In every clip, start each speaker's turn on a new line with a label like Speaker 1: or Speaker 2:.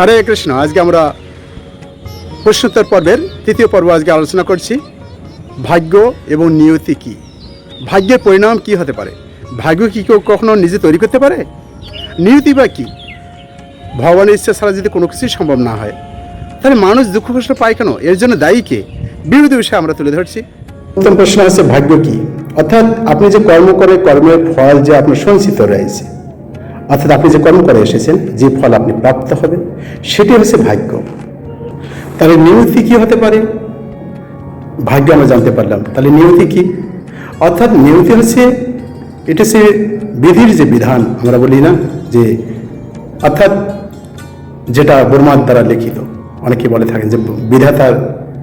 Speaker 1: হরে কৃষ্ণ, আজকে আমরা প্রশ্নোত্তর পর্বের তৃতীয় পর্ব আজকে আলোচনা করছি, ভাগ্য এবং নিয়তি কি? ভাগ্যের পরিণাম কি হতে পারে? ভাগ্য কি কেউ কখনো নিজে তৈরি করতে পারে? নিয়তি বা কি? ভগবানের ইচ্ছা ছাড়া যদি কোনো কিছুই সম্ভব না হয়, তাহলে মানুষ দুঃখ কষ্ট পায় কেন? এর জন্য দায়ী কে? বিরোধী বিষয়ে আমরা তুলে ধরছি। প্রথম প্রশ্ন আছে, ভাগ্য কি? অর্থাৎ আপনি যে কর্ম করে, কর্মের ফল যে আপনার সঞ্চিত রয়েছে অর্থাৎ আপনি যে কর্ম করে এসেছেন, যে ফল আপনি প্রাপ্ত হবেন, সেটি হচ্ছে ভাগ্য। তাহলে নিয়তি কি হতে পারে? ভাগ্য আমরা জানতে পারলাম। তাহলে নিয়তি কি? অর্থাৎ নিয়তি হচ্ছে, এটা হচ্ছে বিধির যে বিধান, আমরা বলি না, যে অর্থাৎ যেটা বর্মার দ্বারা লিখিত। অনেকে বলে থাকেন যে বিধাতার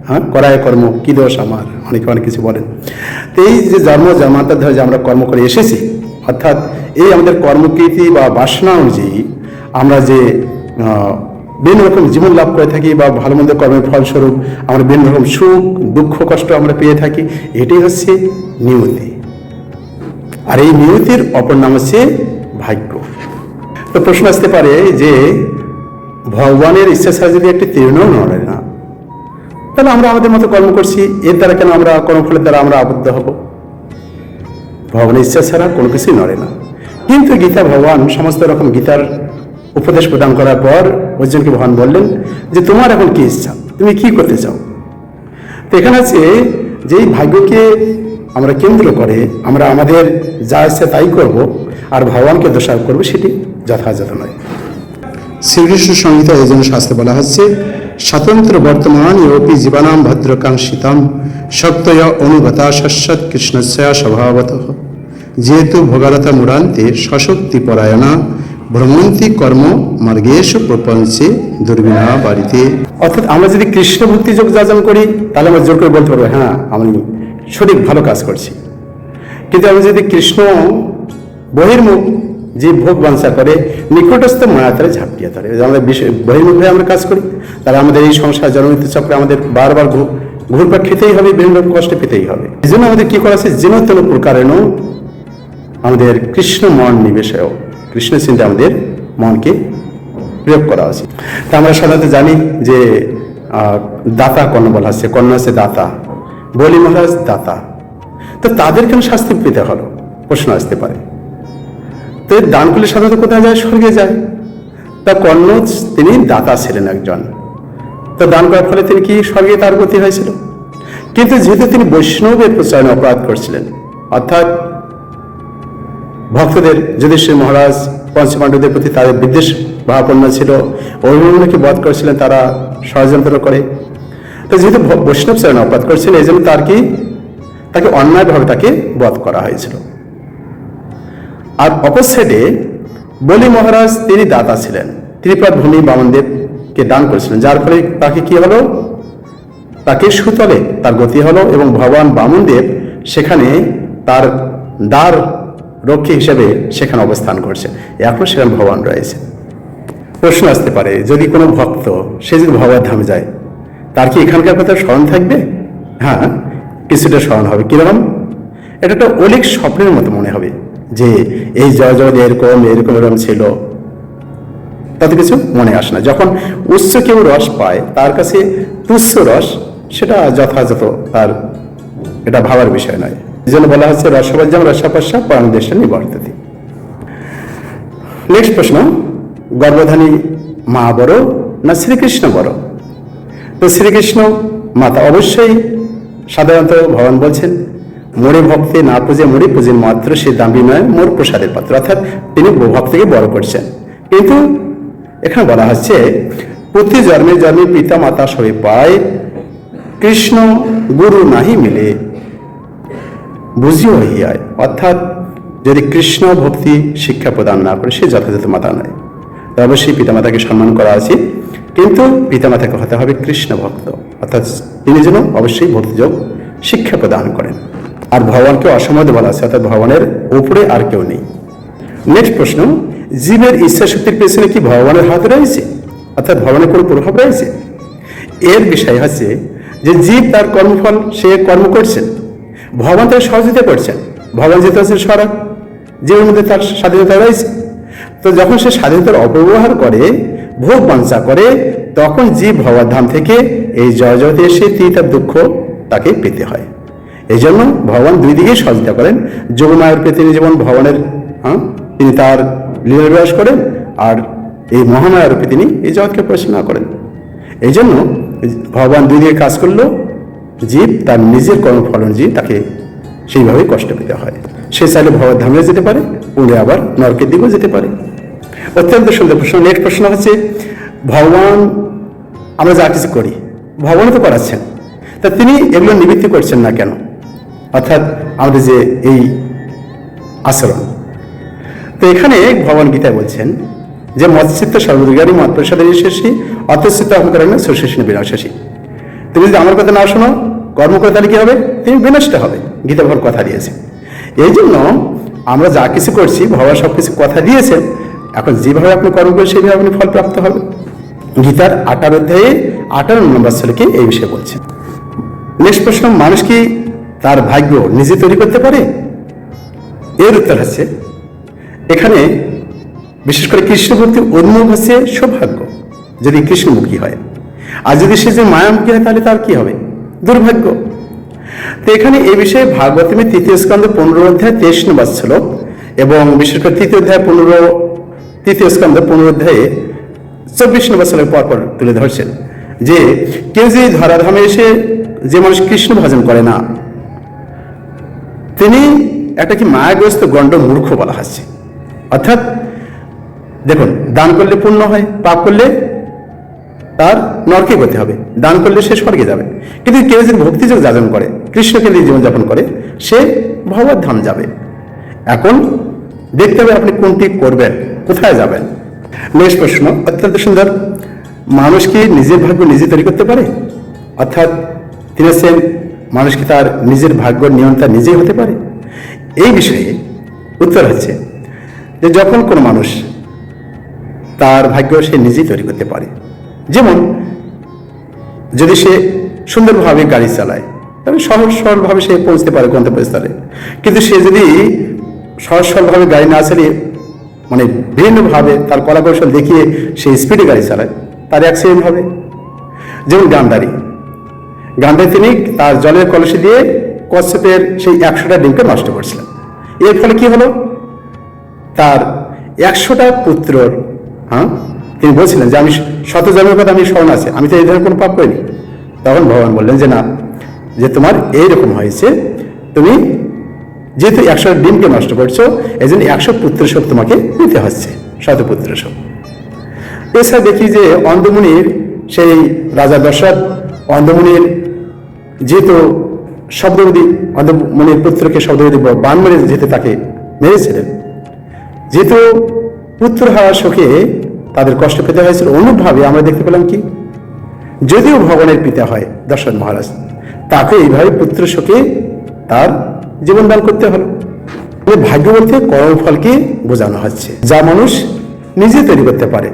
Speaker 1: হ্যাঁ করায় কর্ম, কি দোষ আমার? অনেকে অনেক কিছু বলেন। তো এই যে জন্ম, জন্মান্তর ধরে যে আমরা কর্ম করে এসেছি, অর্থাৎ এই আমাদের কর্মকৃতি বা বাসনা অনুযায়ী আমরা যে বিভিন্ন রকম জীবন লাভ করে থাকি বা ভালো মন্দ কর্মের ফলস্বরূপ আমরা বিভিন্ন রকম সুখ, দুঃখ, কষ্ট আমরা পেয়ে থাকি, এটাই হচ্ছে নিয়তি। আর এই নিয়তির অপর নাম হচ্ছে ভাগ্য। তো প্রশ্ন আসতে পারে যে, ভগবানের ইচ্ছা ছাড়া যদি একটি তীর্ণও নড়ে না, তাহলে আমরা আমাদের মতো কর্ম করছি, এর দ্বারা কেন আমরা কর্মফলের দ্বারা আমরা আবদ্ধ হব? ভগবানের ইচ্ছা ছাড়া কোনো কিছুই নড়ে না। কিন্তু গীতা ভগবান সমস্ত রকম গীতার উপদেশ প্রদান করার পর অর্জুনকে ভগবান বললেন যে, তোমার এখন কি ইচ্ছা? তুমি কি করতে চাও? তো এখানে আছে যে ভাগ্যকে আমরা কেন্দ্র করে আমরা আমাদের যা ইচ্ছা তাই করব আর ভগবানকে দোষারোপ করব সেটি যথাযথ নয়। শ্রীকৃষ্ণ সংহিতা এই জন্য শাস্ত্রে বলা হচ্ছে, স্বতন্ত্র বর্তমান ইয়োপি জীবনাম ভদ্রকাঙ্ক্ষিতাম শক্তয় অনুগতা শস্যৎ কৃষ্ণস্যা স্বভাবত। যেহেতু ভোগারতা মুরান্তে সশক্তি পরায়ণা ভ্রমন্তি কর্ম মার্গেশ প্রপঞ্চে দুর্বিনা বাড়িতে। অর্থাৎ আমরা যদি কৃষ্ণ ভক্তি যোগ যাজন করি, তাহলে আমরা জোর করে বলতে পারব হ্যাঁ আমি সঠিক ভালো কাজ করছি। কিন্তু আমি যদি কৃষ্ণ বহির্মুখ যে ভোগ বাঞ্ছা করে, নিকটস্থ মায়াতারে ঝাঁপিয়ে ধরে বিষয় বহির্মুখ হয়ে আমরা কাজ করি, তাহলে আমাদের এই সংসার জনমিত চক্রে আমাদের বারবার ঘুরপাক খেতেই হবে, বিভিন্ন কষ্ট পেতেই হবে। এই জন্য আমাদের কি করা আছে? যেন তেন প্রকারেণ আমাদের কৃষ্ণ মন নিবেশেও কৃষ্ণ চিন্তা আমাদের মনকে প্রয়োগ করা উচিত। তা আমরা সাধারণত জানি যে দাতা কর্ণ বলা হচ্ছে কর্ণ হচ্ছে দাতা। বলি মহারাজ দাতা। তো তাদের কেন শাস্তি পেতে হলো? প্রশ্ন আসতে পারে। তো এই দান করলে সাধারণত কোথায় যায়? স্বর্গে যায়। তা কর্ণ তিনি দাতা ছিলেন একজন। তো দান করার ফলে তিনি কি স্বর্গে তার গতি হয়েছিল? কিন্তু যেহেতু তিনি বৈষ্ণবের প্রচারণে অপরাধ করছিলেন, অর্থাৎ ভক্তদের, যুধিষ্ঠির মহারাজ, পঞ্চপাণ্ডবদের প্রতি তাদের বিদ্বেষ ভাবাপন্ন ছিল। অভিমানকে বধ করেছিলেন তারা, ষড়যন্ত্র করে। তো যেহেতু বৈষ্ণব চরণে অপরাধ করেছিলেন এই জন্য তার কি? তাকে অন্যায়ভাবে তাকে বধ করা হয়েছিল। আর অপর বলি মহারাজ, তিনি দাতা ছিলেন। ত্রিপাদ ভূমি বামনদেবকে দান করেছিলেন, যার ফলে তাকে কি হলো? তাকে সুতলে তার গতি হলো এবং ভগবান বামনদেব সেখানে তার দ্বার রক্ষী হিসেবে সেখানে অবস্থান করছে। এখন সেখানে ভগবান রয়েছে। প্রশ্ন আসতে পারে, যদি কোনো ভক্ত সে যদি ভগবান ধামে যায়, তার কি এখানকার কথা স্মরণ থাকবে? হ্যাঁ কিছুটা স্মরণ হবে। কীরকম? এটা একটা অলিক স্বপ্নের মতো মনে হবে যে এই জয় জগৎ এরকম এরকম এরকম ছিল। তাতে কিছু মনে আসে না। যখন উচ্চ কেউ রস পায়, তার কাছে তুচ্ছ রস, সেটা যথাযথ, তার এটা ভাবার বিষয় নয়। জন্য বলা হচ্ছে রসবাজ্যাম রসাপাশা পরমদেশে নিবর্ততি। নেক্সট প্রশ্ন, গর্ভধানী মা বড় না শ্রীকৃষ্ণ বড়? তো শ্রীকৃষ্ণ মাতা অবশ্যই সাধারণত ভগবান বলছেন মোরে ভক্তে না পুজে মোরে পুজের মাত্র সে দাম্বি নয়, মোর প্রসাদের পাত্র। অর্থাৎ তিনি ভক্তকে বড় করছেন। কিন্তু এখানে বলা হচ্ছে প্রতি জন্মে জন্মে পিতা মাতা সবে পায়, কৃষ্ণ গুরু নাহি মিলে। বুঝিও হিয়ায় অর্থাৎ যদি কৃষ্ণ ভক্তি শিক্ষা প্রদান না করে, সে যথাযথ মাতা নয়। অবশ্যই পিতামাতাকে সম্মান করা উচিত। কিন্তু পিতামাতাকে হতে হবে কৃষ্ণ ভক্ত। অর্থাৎ তিনি যেন অবশ্যই ভক্তিযোগ শিক্ষা প্রদান করেন। আর ভগবানকে অসম্মত বলা আছে, অর্থাৎ ভগবানের উপরে আর কেউ নেই। নেক্সট প্রশ্ন, জীবের ইচ্ছা শক্তির পেছনে কি ভগবানের হাত রয়েছে? অর্থাৎ ভগবানের কোনো প্রভাব রয়েছে? এর বিষয় হচ্ছে যে জীব তার কর্মফল সে কর্ম করছেন ভগবান তাকে সহযোগিতা করছেন। ভগবান যেহেতু আছেন সরব জীবের মধ্যে তার স্বাধীনতা রয়েছে। তো যখন সে স্বাধীনতার অপব্যবহার করে ভোগ বাঞ্ছা করে তখন জীব ভবার ধাম থেকে এই জয় জগতে এসে তিনি তার দুঃখ তাকে পেতে হয়। এই জন্য ভগবান দুই দিকেই সহযোগিতা করেন। যোগমায়ের পেতে তিনি যেমন ভগবানের হ্যাঁ, তিনি তার লীলাবিলাস করেন আর এই মহামায়ার রূপে তিনি এই জগৎকে পরিচালনা করেন। এই জন্য ভগবান দুই দিকে কাজ করলেও জীব তার নিজের কর্মফল অনুযায়ী তাকে সেইভাবেই কষ্ট পেতে হয়। সে চাইলে ভগবান ধামে যেতে পারে, পুনে আবার নরকের দিকেও যেতে পারে। অত্যন্ত সুন্দর প্রশ্ন। নেক্সট প্রশ্ন হচ্ছে, ভগবান, আমরা যা কিছু করি, ভগবানও তো করাচ্ছেন। তা তিনি এগুলো নিবৃত্তি করছেন না কেন? অর্থাৎ আমাদের যে এই আচরণ। তো এখানে ভগবান গীতায় বলছেন যে মৎস্যিত্ত সর্বদিগারী মত প্রসাদের শেষী, অতস্থিত অহংকরণে সুশেষী বিনাশাসী তুমি যদি আমার কথা না শোনো কর্ম করে তাহলে কি হবে? তুমি বিনষ্ট হবে। গীতা ভগবান কথা দিয়েছে। এই জন্য আমরা যা কিছু করছি, ভগবান সব কিছু কথা দিয়েছেন, এখন যেভাবে আপনি কর্ম করেন সেইভাবে আপনি ফল প্রাপ্ত হবে গীতার আঠারো অধ্যায়ে আঠারো নম্বর ছেলেকে এই বিষয়ে বলছেন নেক্সট প্রশ্ন, মানুষ কি তার ভাগ্য নিজে তৈরি করতে পারে? এর উত্তর হচ্ছে, এখানে বিশেষ করে কৃষ্ণমূর্তি উন্মুখ হচ্ছে সৌভাগ্য। যদি কৃষ্ণমুখী হয়। আর যদি সে যে মায়ামুখী হয়, তাহলে তার কি হবে? দুর্ভাগ্য। তো এখানে এই বিষয়ে ভাগবতমের তৃতীয় স্কন্ধ পনেরো অধ্যায় তেইশ নম্বর শ্লোক এবং বিশেষ করে তৃতীয় অধ্যায় পনেরো, তৃতীয় স্কন্ধ পনেরো অধ্যায়ে চব্বিশ নম্বর শ্লোক পরপর তুলে ধরছেন যে, কেউ যে ধরাধামে এসে যে মানুষ কৃষ্ণ ভজন করে না, তিনি একটা কি মায়াগ্রস্ত গণ্ড মূর্খ বলা হচ্ছে অর্থাৎ দেখুন, দান করলে পুণ্য হয়, পাপ করলে তার নরকে করতে হবে। দান করলে সে স্বর্গে যাবে। কিন্তু কেউ যদি ভক্তিযোগ যাজন করে কৃষ্ণকে নিয়ে জীবনযাপন করে, সে ভগবত ধাম যাবে। এখন দেখতে হবে আপনি কোনটি করবেন, কোথায় যাবেন। নেক্সট প্রশ্ন, অত্যন্ত সুন্দর। মানুষ কি নিজের ভাগ্য নিজে তৈরি করতে পারে? অর্থাৎ তিনি বলছেন মানুষ কি তার নিজের ভাগ্য নিয়ন্ত্রণ নিজেই হতে পারে? এই বিষয়ে উত্তর হচ্ছে যে, যখন কোনো মানুষ তার ভাগ্য সে নিজেই তৈরি করতে পারে যেমন, যদি সে সুন্দরভাবে গাড়ি চালায়, তাহলে সহজ সরলভাবে সে পৌঁছতে পারে গন্তব্যস্থলে। কিন্তু সে যদি সহজ সরলভাবে গাড়ি না চালিয়ে মানে বিভিন্নভাবে তার কলা কৌশল দেখিয়ে সে স্পিডে গাড়ি চালায়, তার অ্যাক্সিডেন্ট হবে। যেমন গান্ধারী। গান্ধারী তিনি তার জলের কলসি দিয়ে কচ্ছপের সেই একশোটা ডিমকে নষ্ট করছিলেন। এর ফলে কি হলো? তার একশোটা পুত্রর হ্যাঁ তিনি বলছিলেন যে আমি শত জন্মের কথা আমি স্মরণ আছে। আমি তো এই ধরনের কোনো পাপ করিনি। তখন ভগবান বললেন যে না, যে তোমার এইরকম হয়েছে, তুমি যেহেতু একশো ডিমকে নষ্ট করছ এই জন্য একশো পুত্র সব তোমাকে নিতে হচ্ছে শত পুত্র সব এছাড়া দেখি যে অন্ধমুনির সেই রাজা দশরথ অন্ধমুনির যেহেতু শব্দবতী অন্ধমুনির পুত্রকে শব্দবতী বান মেরে যেতে তাকে মেরেছিলেন, যেহেতু পুত্র হওয়ার শোকে তাদের কষ্ট পেতে হয়েছিল। অনুভাবে আমরা দেখতে পেলাম কি? যদিও ভগবানের পিতা হয় দশরথ মহারাজ, তাকে এইভাবে পুত্র শোকে তার জীবনদান করতে হলো। ভাগ্য বলতে কর্মফলকে বোঝানো হচ্ছে, যা মানুষ নিজে তৈরি করতে পারে।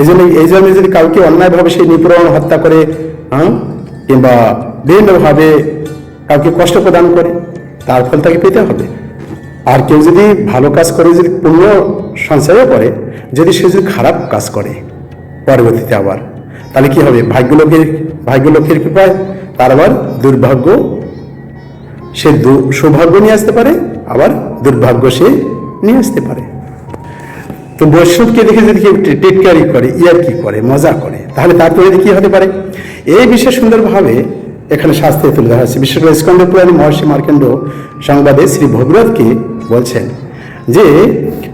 Speaker 1: এই জন্য এই জন্য যদি কাউকে অন্যায়ভাবে সেই নিপূরণ হত্যা করে হ্যাঁ কিংবা বিভিন্নভাবে কাউকে কষ্ট প্রদান করে, তার ফল তাকে পেতে হবে। আর কেউ যদি ভালো কাজ করে, যদি পুণ্য সঞ্চয় করে, যদি সে যদি খারাপ কাজ করে পরবর্তীতে আবার, তাহলে কি হবে? ভাগ্য লোকের ভাগ্য লোকের কৃপায় তার আবার দুর্ভাগ্য, সে সৌভাগ্য নিয়ে আসতে পারে, আবার দুর্ভাগ্য সে নিয়ে আসতে পারে। তো বৈষ্ণবকে দেখে যদি কেউ টেটকারি করে ইয়ার কি করে, মজা করে, তাহলে তার তৈরি কি হতে পারে? এই বিষয়ে সুন্দরভাবে এখানে শাস্ত্রে তুলে ধরা হচ্ছে বিশেষ করে স্কন্দ পুরাণী মহর্ষি মার্কেন্ড সংবাদে শ্রী ভগীরথকে বলছেন যে,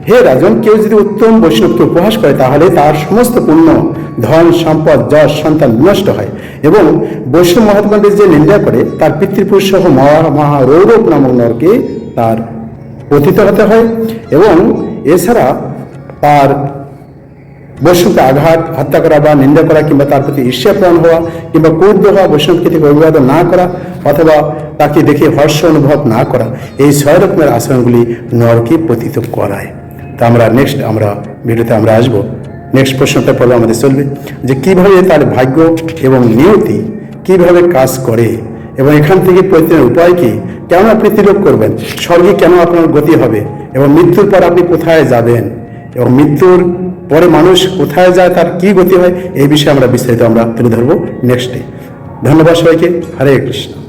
Speaker 1: হে রাজন, কেউ যদি উত্তম বৈষ্ণবকে উপহাস করে, তাহলে তার সমস্ত পুণ্য, ধন, সম্পদ, যশ, সন্তান নষ্ট হয় এবং বৈষ্ণব মহাত্মাদের যে নিন্দা করে, তার পিতৃপুরুষ সহ মহা মহা নামক নরকে তার পতিত হতে হয় এবং এছাড়া তার বৈষ্ণবকে আঘাত, হত্যা করা বা নিন্দা করা কিংবা তার প্রতি ঈর্ষাপ্রাণ হওয়া কিংবা ক্রুদ্ধ হওয়া বৈষ্ণবকে থেকে অভিবাদন না করা অথবা তাকে দেখে হর্ষ অনুভব না করা, এই ছয় রকমের আচরণগুলি নরকে পতিত করায়। তা আমরা নেক্সট আমরা ভিডিওতে আমরা আসব। নেক্সট প্রশ্নটা পরে আমাদের চলবে যে কীভাবে তার ভাগ্য এবং নিয়তি কীভাবে কাজ করে এবং এখান থেকে পরিত্রাণের উপায় কি? কেন আপনি তিলক করবেন? স্বর্গে কেন আপনার গতি হবে? এবং মৃত্যুর পর আপনি কোথায় যাবেন? এবং মৃত্যুর পরে মানুষ কোথায় যায়, তার কি গতি হয়, এই বিষয়ে আমরা বিস্তারিত আমরা তুলে ধরবো নেক্সট ডে ধন্যবাদ সবাইকে। হরে কৃষ্ণ।